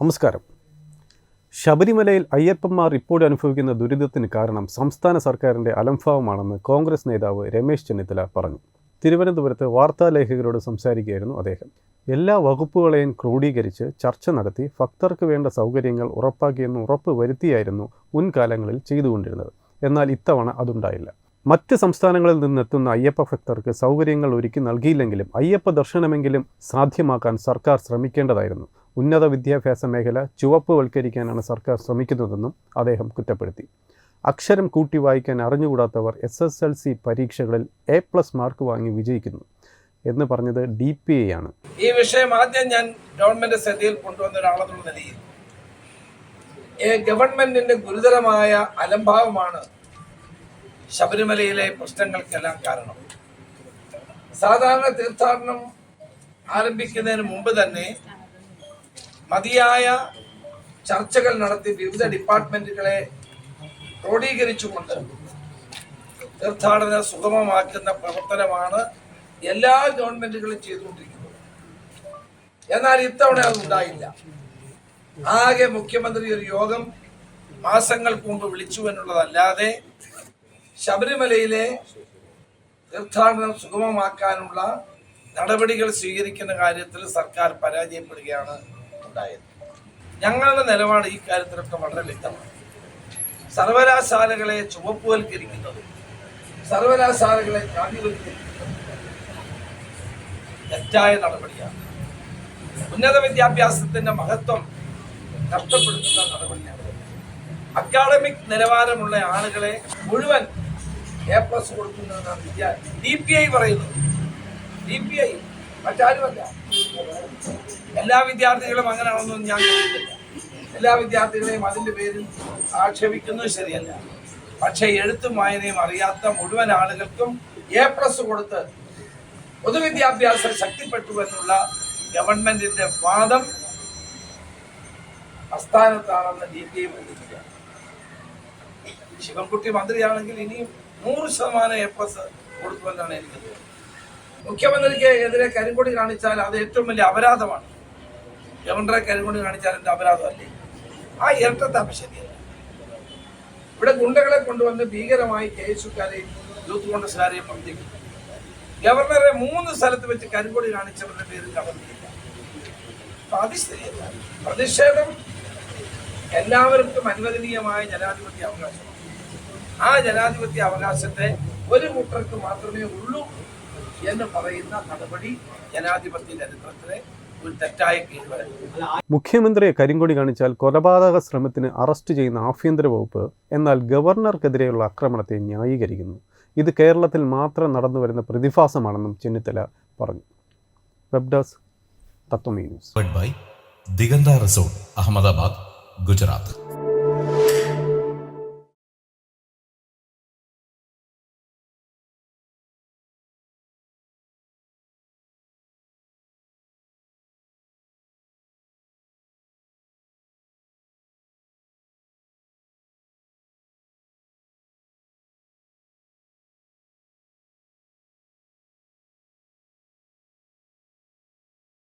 നമസ്കാരം. ശബരിമലയിൽ അയ്യപ്പന്മാർ ഇപ്പോൾ അനുഭവിക്കുന്ന ദുരിതത്തിന് കാരണം സംസ്ഥാന സർക്കാരിന്റെ അലംഭാവമാണെന്ന് കോൺഗ്രസ് നേതാവ് രമേശ് ചെന്നിത്തല പറഞ്ഞു. തിരുവനന്തപുരത്ത് വാർത്താലേഖകരോട് സംസാരിക്കുകയായിരുന്നു അദ്ദേഹം. എല്ലാ വകുപ്പുകളെയും ക്രോഡീകരിച്ച് ചർച്ച നടത്തി ഭക്തർക്ക് വേണ്ട സൗകര്യങ്ങൾ ഉറപ്പാക്കിയെന്ന് ഉറപ്പ് വരുത്തിയായിരുന്നു മുൻകാലങ്ങളിൽ ചെയ്തുകൊണ്ടിരുന്നത്. എന്നാൽ ഇത്തവണ അതുണ്ടായില്ല. മറ്റ് സംസ്ഥാനങ്ങളിൽ നിന്നെത്തുന്ന അയ്യപ്പ ഭക്തർക്ക് സൗകര്യങ്ങൾ ഒരുക്കി നൽകിയില്ലെങ്കിലും അയ്യപ്പ ദർശനമെങ്കിലും സാധ്യമാക്കാൻ സർക്കാർ ശ്രമിക്കേണ്ടതായിരുന്നു. ഉന്നത വിദ്യാഭ്യാസ മേഖല ചുവപ്പ് വൽക്കരിക്കാനാണ് സർക്കാർ ശ്രമിക്കുന്നതെന്നും അദ്ദേഹം കുറ്റപ്പെടുത്തി. അക്ഷരം കൂട്ടി വായിക്കാൻ അറിഞ്ഞുകൂടാത്തവർ എസ് എസ് എൽ സി പരീക്ഷകളിൽ എ പ്ലസ് മാർക്ക് വാങ്ങി വിജയിക്കുന്നു എന്ന് പറഞ്ഞത് ഡി പി ഐ ആണ്. ഈ വിഷയം ആദ്യം ഞാൻ ഗവൺമെന്റ് ശ്രദ്ധയിൽ കൊണ്ടുവന്ന ഒരാളെന്നുള്ള നിലയിൽ ഗവൺമെന്റിന്റെ ഗുരുതരമായ അലംഭാവമാണ് ശബരിമലയിലെ പ്രശ്നങ്ങൾക്കെല്ലാം കാരണം. സാധാരണ തീർത്ഥാടനം ആരംഭിക്കുന്നതിന് മുമ്പ് തന്നെ മതിയായ ചർച്ചകൾ നടത്തി വിവിധ ഡിപ്പാർട്ട്മെന്റുകളെ ക്രോഡീകരിച്ചുകൊണ്ട് തീർത്ഥാടന സുഗമമാക്കുന്ന പ്രവർത്തനമാണ് എല്ലാ ഗവൺമെന്റുകളും ചെയ്തുകൊണ്ടിരിക്കുന്നത്. എന്നാൽ ഇത്തവണ അത് ഉണ്ടായില്ല. ആകെ മുഖ്യമന്ത്രി ഒരു യോഗം മാസങ്ങൾക്ക് മുമ്പ് വിളിച്ചു എന്നുള്ളതല്ലാതെ ശബരിമലയിലെ തീർത്ഥാടനം സുഗമമാക്കാനുള്ള നടപടികൾ സ്വീകരിക്കുന്ന കാര്യത്തിൽ സർക്കാർ പരാജയപ്പെടുകയാണ് ഉണ്ടായത് ഞങ്ങളുടെ നിലപാട് ഈ കാര്യത്തിലൊക്കെ വളരെ വ്യക്തമാണ്. സർവകലാശാലകളെ ചുവപ്പുവൽക്കരിക്കുന്നതും സർവകലാശാലകളെ ഗാന്ധിവൽക്കരിക്കുന്നത് തെറ്റായ നടപടിയാണ്. ഉന്നത വിദ്യാഭ്യാസത്തിന്റെ മഹത്വം നഷ്ടപ്പെടുത്തുന്ന നടപടിയാണ്. അക്കാഡമിക് നിലവാരമുള്ള ആളുകളെ മുഴുവൻ എ പ്ലസ് കൊടുക്കുന്നതാണ് വിദ്യാ ഡി പി ഐ പറയുന്നത്. ഡി പി ഐ മറ്റാരുമല്ല. എല്ലാ വിദ്യാർത്ഥികളും അങ്ങനെയാണെന്നൊന്നും ഞാൻ എല്ലാ വിദ്യാർത്ഥികളെയും അതിന്റെ പേരിൽ ആക്ഷേപിക്കുന്നത് ശരിയല്ല. പക്ഷേ എഴുത്തും വായനയും അറിയാത്ത മുഴുവൻ ആളുകൾക്കും എ പ്ലസ് കൊടുത്ത് പൊതുവിദ്യാഭ്യാസം ശക്തിപ്പെട്ടു എന്നുള്ള ഗവൺമെന്റിന്റെ വാദം അസ്ഥാനത്താണെന്ന് ഡി പി ശിവൻകുട്ടി മന്ത്രിയാണെങ്കിൽ ഇനിയും നൂറ് ശതമാനം എ പ്ലസ് കൊടുക്കുമെന്നാണ് എനിക്ക് തോന്നുന്നത്. മുഖ്യമന്ത്രിക്ക് എതിരെ കരിങ്കൊടി കാണിച്ചാൽ അത് ഏറ്റവും വലിയ അപരാധമാണ്. ഗവർണറെ കരിങ്കൊടി കാണിച്ചാൽ എന്റെ അപരാധമല്ലേ? ആ ഇരട്ടത്താപ്പ് ശരിയല്ല. ഇവിടെ ഗുണ്ടകളെ കൊണ്ടുവന്ന് ഭീകരമായി കെ എസ് യുക്കാരെയും യൂത്ത് കോൺഗ്രസ്സുകാരെയും പ്രവർത്തിക്കുന്നു ഗവർണറെ മൂന്ന് സ്ഥലത്ത് വെച്ച് കരിങ്കൊടി കാണിച്ചവരുടെ പേരിൽ ശരിയല്ല. പ്രതിഷേധം എല്ലാവർക്കും അനുവദനീയമായ ജനാധിപത്യ അവകാശമാണ്. ആ ജനാധിപത്യ അവകാശത്തെ ഒരു കൂട്ടർക്ക് മാത്രമേ ഉള്ളൂ. എന്ന് പറയുന്ന നടപടി ജനാധിപത്യ ചരിത്രത്തിലെ ഒരു തെറ്റായ കീഴ്വഴക്കം. മുഖ്യമന്ത്രിയെ കരിങ്കൊടി കാണിച്ചാൽ കൊലപാതക ശ്രമത്തിന് അറസ്റ്റ് ചെയ്യുന്ന ആഭ്യന്തര വകുപ്പ് എന്നാൽ ഗവർണർക്കെതിരെയുള്ള ആക്രമണത്തെ ന്യായീകരിക്കുന്നു. ഇത് കേരളത്തിൽ മാത്രം നടന്നു വരുന്ന പ്രതിഭാസമാണെന്നും ചെന്നിത്തല പറഞ്ഞു. Web desk Tatwamayi news. By Diganta resort Ahmedabad Gujarat.